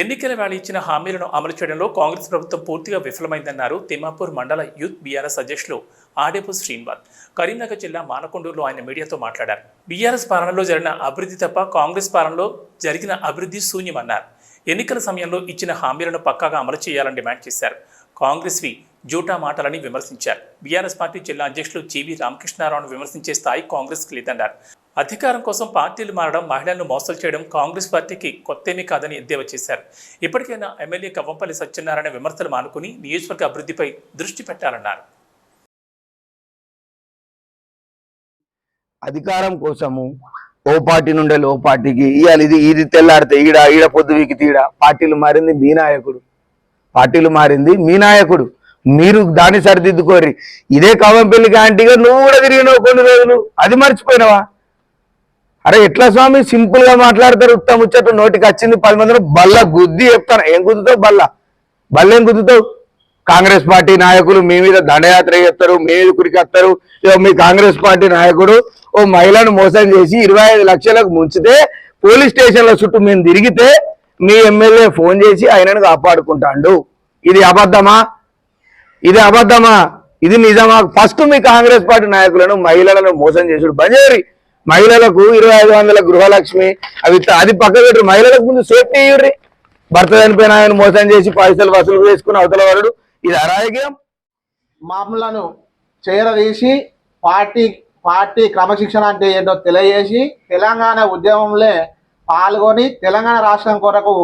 ఎన్నికల వేళ ఇచ్చిన హామీలను అమలు చేయడంలో కాంగ్రెస్ ప్రభుత్వం పూర్తిగా విఫలమైందన్నారు తిమ్మాపూర్ మండల యూత్ బీఆర్ఎస్ అధ్యక్షులు ఆడేపు శ్రీనివాస్. కరీంనగర్ జిల్లా మానకొండూరులో ఆయన మీడియాతో మాట్లాడారు. బీఆర్ఎస్ పాలనలో జరిగిన అభివృద్ధి తప్ప కాంగ్రెస్ పాలనలో జరిగిన అభివృద్ధి శూన్యమన్నారు. ఎన్నికల సమయంలో ఇచ్చిన హామీలను పక్కాగా అమలు చేయాలని డిమాండ్ చేశారు. కాంగ్రెస్వి జూటా మాటలని విమర్శించారు. బీఆర్ఎస్ పార్టీ జిల్లా అధ్యక్షులు జీవీ రామకృష్ణారావును విమర్శించే స్థాయి కాంగ్రెస్కి లేదన్నారు. అధికారం కోసం పార్టీలు మారడం మహిళలను మోసాలు చేయడం కాంగ్రెస్ పార్టీకి కొత్తేమీ కాదని ఎద్దేవా చేశారు. ఇప్పటికైనా ఎమ్మెల్యే కవ్వంపల్లి సత్యనారాయణ విమర్శలు మానుకుని నియోజకవర్గ అభివృద్ధిపై దృష్టి పెట్టాలన్నారు. అధికారం కోసము ఓ పార్టీ నుండే ఓ పార్టీకి ఇవాళ ఇది ఇది తెల్లాడితే ఈడ ఈడ పొద్దు వీకి తీడ. పార్టీలు మారింది మీ నాయకుడు. పార్టీలు మారింది మీ నాయకుడు. మీరు దాన్ని సరిదిద్దుకోరి ఇదే కవంపల్లి ఆంటీగా నువ్వు కూడా తిరిగినావు కొన్ని రోజులు. అది మర్చిపోయినావా? అరే ఎట్లా స్వామి? సింపుల్గా మాట్లాడతారు. ఉత్తమ ముచ్చట నోటికి వచ్చింది పది మందిలో బల్ల గుద్ది చెప్తాను. ఏం గుద్దుతావు బల్ల? బల్ల ఏం గుద్దుతావు? కాంగ్రెస్ పార్టీ నాయకులు మీ మీద దండయాత్ర చేస్తారు మీ ఎదుకురికి వస్తారు మీ కాంగ్రెస్ పార్టీ నాయకుడు ఓ మహిళను మోసం చేసి ఇరవై ఐదు లక్షలకు ముంచితే పోలీస్ స్టేషన్ల చుట్టూ మేము తిరిగితే మీ ఎమ్మెల్యే ఫోన్ చేసి ఆయనను కాపాడుకుంటాడు. ఇది అబద్ధమా? ఇది అబద్ధమా? ఇది నిజమా? ఫస్ట్ మీ కాంగ్రెస్ పార్టీ నాయకులను మహిళలను మోసం చేసుడు. బంజేరి! మహిళలకు ఇరవై ఐదు వందల గృహలక్ష్మి అవి అది పక్క పెట్టరు. మహిళలకు ముందు సేఫ్టీ ఇవ్వరు భర్త చనిపోయిన ఆయన మోసం చేసి పైసలు వసూలు చేసుకుని అవతల వాడు ఇది అరాజకీయం. మామూలను చేరదీసి పార్టీ పార్టీ క్రమశిక్షణ అంటే ఏంటో తెలియజేసి తెలంగాణ ఉద్యమంలో పాల్గొని తెలంగాణ రాష్ట్రం కొరకు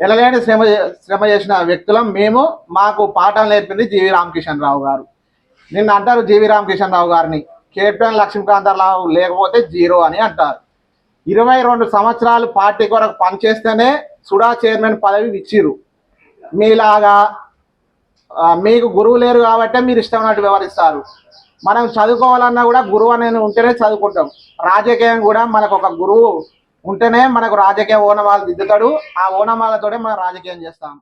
ఎనలేని శ్రమ శ్రమ చేసిన వ్యక్తులం మేము. మాకు పాఠం నేర్పింది జీవి రామకిషన్ రావు గారు. నిన్న అంటారు జీవి రామకిషన్ రావు గారిని. కెప్టెన్ లక్ష్మీకాంతరావు లేకపోతే జీరో అని అంటారు. ఇరవై రెండు సంవత్సరాలు పార్టీ కొరకు పనిచేస్తేనే సుడా చైర్మన్ పదవి ఇచ్చిర్రు. మీలాగా మీకు గురువు లేరు కాబట్టే మీరు ఇష్టం వివరిస్తారు మనం చదువుకోవాలన్నా కూడా గురువు అనేది ఉంటేనే చదువుకుంటాం. రాజకీయం కూడా మనకు ఒక గురువు ఉంటేనే మనకు రాజకీయ ఓనమాలు దిద్దుతాడు. ఆ ఓనమాలతోనే మనం రాజకీయం చేస్తాం.